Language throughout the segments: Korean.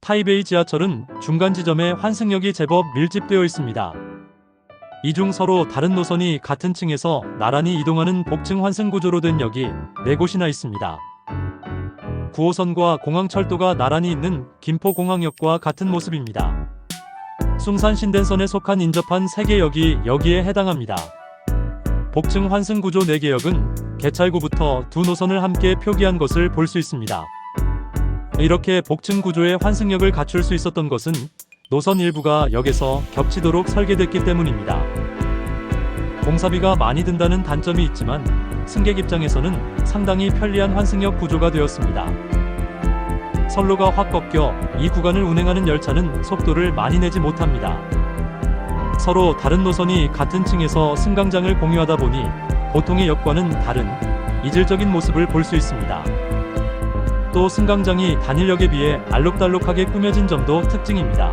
타이베이 지하철은 중간 지점에 환승역이 제법 밀집되어 있습니다. 이 중 서로 다른 노선이 같은 층에서 나란히 이동하는 복층 환승 구조로 된 역이 4곳이나 있습니다. 9호선과 공항철도가 나란히 있는 김포공항역과 같은 모습입니다. 숭산 신den선에 속한 인접한 3개 역이 여기에 해당합니다. 복층 환승 구조 4개 역은 개찰구부터 두 노선을 함께 표기한 것을 볼 수 있습니다. 이렇게 복층 구조의 환승역을 갖출 수 있었던 것은 노선 일부가 역에서 겹치도록 설계됐기 때문입니다. 공사비가 많이 든다는 단점이 있지만 승객 입장에서는 상당히 편리한 환승역 구조가 되었습니다. 선로가 확 꺾여 이 구간을 운행하는 열차는 속도를 많이 내지 못합니다. 서로 다른 노선이 같은 층에서 승강장을 공유하다 보니 보통의 역과는 다른 이질적인 모습을 볼 수 있습니다. 또 승강장이 단일역에 비해 알록달록하게 꾸며진 점도 특징입니다.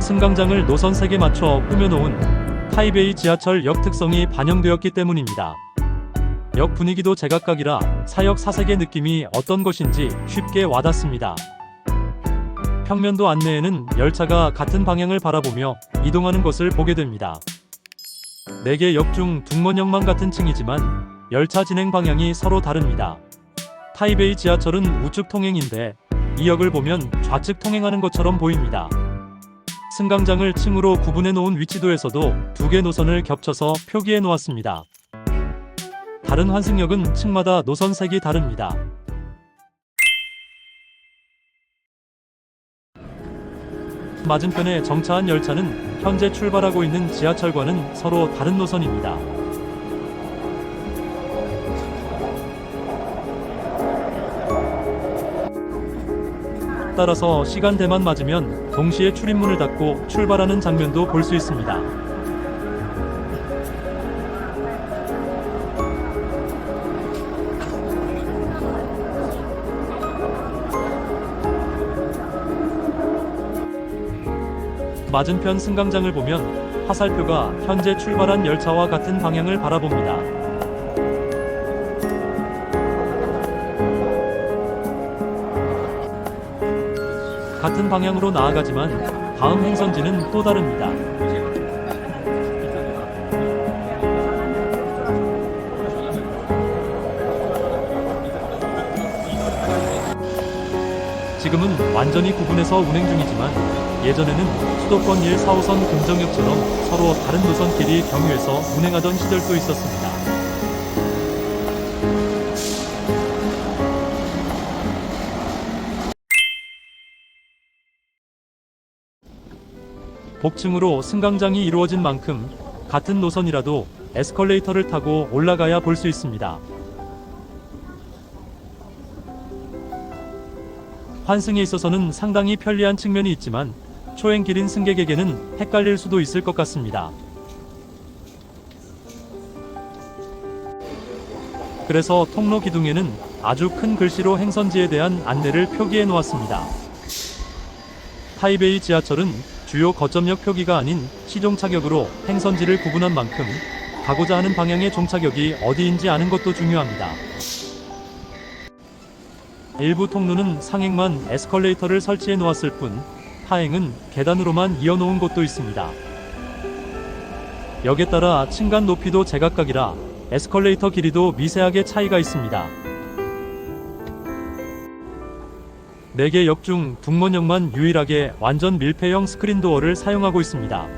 승강장을 노선 색에 맞춰 꾸며놓은 타이베이 지하철 역 특성이 반영되었기 때문입니다. 역 분위기도 제각각이라 사역 사색의 느낌이 어떤 것인지 쉽게 와닿습니다. 평면도 안내에는 열차가 같은 방향을 바라보며 이동하는 것을 보게 됩니다. 4개 역 중 둥먼역만 같은 층이지만 열차 진행 방향이 서로 다릅니다. 타이베이 지하철은 우측 통행인데 이 역을 보면 좌측 통행하는 것처럼 보입니다. 승강장을 층으로 구분해 놓은 위치도에서도 두 개 노선을 겹쳐서 표기해 놓았습니다. 다른 환승역은 층마다 노선 색이 다릅니다. 맞은편에 정차한 열차는 현재 출발하고 있는 지하철과는 서로 다른 노선입니다. 따라서 시간대만 맞으면 동시에 출입문을 닫고 출발하는 장면도 볼 수 있습니다. 맞은편 승강장을 보면 화살표가 현재 출발한 열차와 같은 방향을 바라봅니다. 같은 방향으로 나아가지만 다음 행선지는 또 다릅니다. 지금은 완전히 구분해서 운행 중이지만 예전에는 수도권 1, 4호선 금정역처럼 서로 다른 노선끼리 경유해서 운행하던 시절도 있었습니다. 복층으로 승강장이 이루어진 만큼 같은 노선이라도 에스컬레이터를 타고 올라가야 볼 수 있습니다. 환승에 있어서는 상당히 편리한 측면이 있지만 초행 길인 승객에게는 헷갈릴 수도 있을 것 같습니다. 그래서 통로 기둥에는 아주 큰 글씨로 행선지에 대한 안내를 표기해 놓았습니다. 타이베이 지하철은 주요 거점역 표기가 아닌 시종착역으로 행선지를 구분한 만큼 가고자 하는 방향의 종착역이 어디인지 아는 것도 중요합니다. 일부 통로는 상행만 에스컬레이터를 설치해 놓았을 뿐 하행은 계단으로만 이어놓은 곳도 있습니다. 역에 따라 층간 높이도 제각각이라 에스컬레이터 길이도 미세하게 차이가 있습니다. 4개 역 중 둥먼역만 유일하게 완전 밀폐형 스크린 도어를 사용하고 있습니다.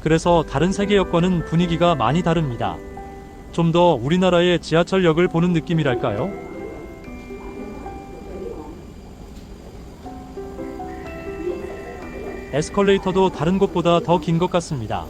그래서 다른 3개 역과는 분위기가 많이 다릅니다. 좀 더 우리나라의 지하철역을 보는 느낌이랄까요? 에스컬레이터도 다른 곳보다 더 긴 것 같습니다.